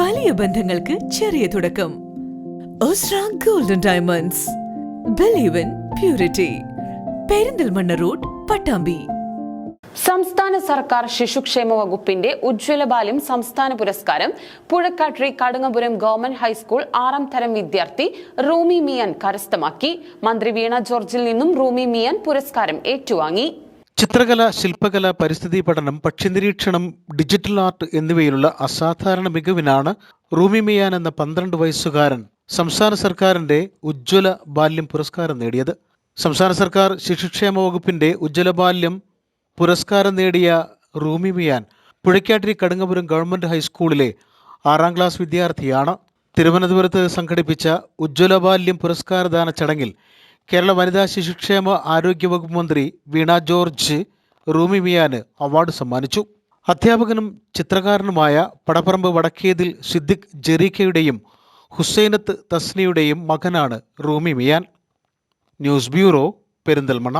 വലിയ ബന്ധങ്ങൾക്ക് ചെറിയ തുടക്കം. Golden diamonds believe in purity Perinthalmanna road Pattambi. സംസ്ഥാന സർക്കാർ ശിശുക്ഷേമ വകുപ്പിന്റെ ഉജ്ജ്വല ബാല്യം സംസ്ഥാന പുരസ്കാരം പുഴക്കാട്രി കടുങ്ങപുരം ഗവൺമെന്റ് ഹൈസ്കൂൾ ആറാം തരം വിദ്യാർത്ഥി റൂമി മിയൻ കരസ്ഥമാക്കി. മന്ത്രി വീണ ജോർജിൽ നിന്നും റൂമി മിയൻ പുരസ്കാരം ഏറ്റുവാങ്ങി. ചിത്രകല ശില്പകല പരിസ്ഥിതി പഠനം പക്ഷിനിരീക്ഷണം ഡിജിറ്റൽ ആർട്ട് എന്നിവയിലുള്ള അസാധാരണ മികവിനാണ് റൂമി മിയാൻ എന്ന പന്ത്രണ്ട് വയസ്സുകാരൻ സംസ്ഥാന സർക്കാരിന്റെ ഉജ്ജ്വല ബാല്യം പുരസ്കാരം നേടിയത്. സംസ്ഥാന സർക്കാർ ശിശുക്ഷേമ വകുപ്പിന്റെ ഉജ്ജ്വല ബാല്യം പുരസ്കാരം നേടിയ റൂമി മിയാൻ പുഴയ്ക്കാട്ടിരി കടുങ്ങപുരം ഗവൺമെന്റ് ഹൈസ്കൂളിലെ ആറാം ക്ലാസ് വിദ്യാർത്ഥിയാണ്. തിരുവനന്തപുരത്ത് സംഘടിപ്പിച്ച ഉജ്ജ്വല ബാല്യം പുരസ്കാരദാന ചടങ്ങിൽ കേരള വനിതാ ശിശുക്ഷേമ ആരോഗ്യ വകുപ്പ് മന്ത്രി വീണ ജോർജ് റൂമി മിയാന് അവാർഡ് സമ്മാനിച്ചു. അധ്യാപകനും ചിത്രകാരനുമായ പടപ്പറമ്പ് വടക്കേതിൽ സിദ്ദിഖ് ജെറീക്കയുടെയും ഹുസൈനത്ത് തസ്നിയുടെയും മകനാണ് റൂമി മിയാൻ ന്യൂസ് ബ്യൂറോ പെരിന്തൽമണ്ണ.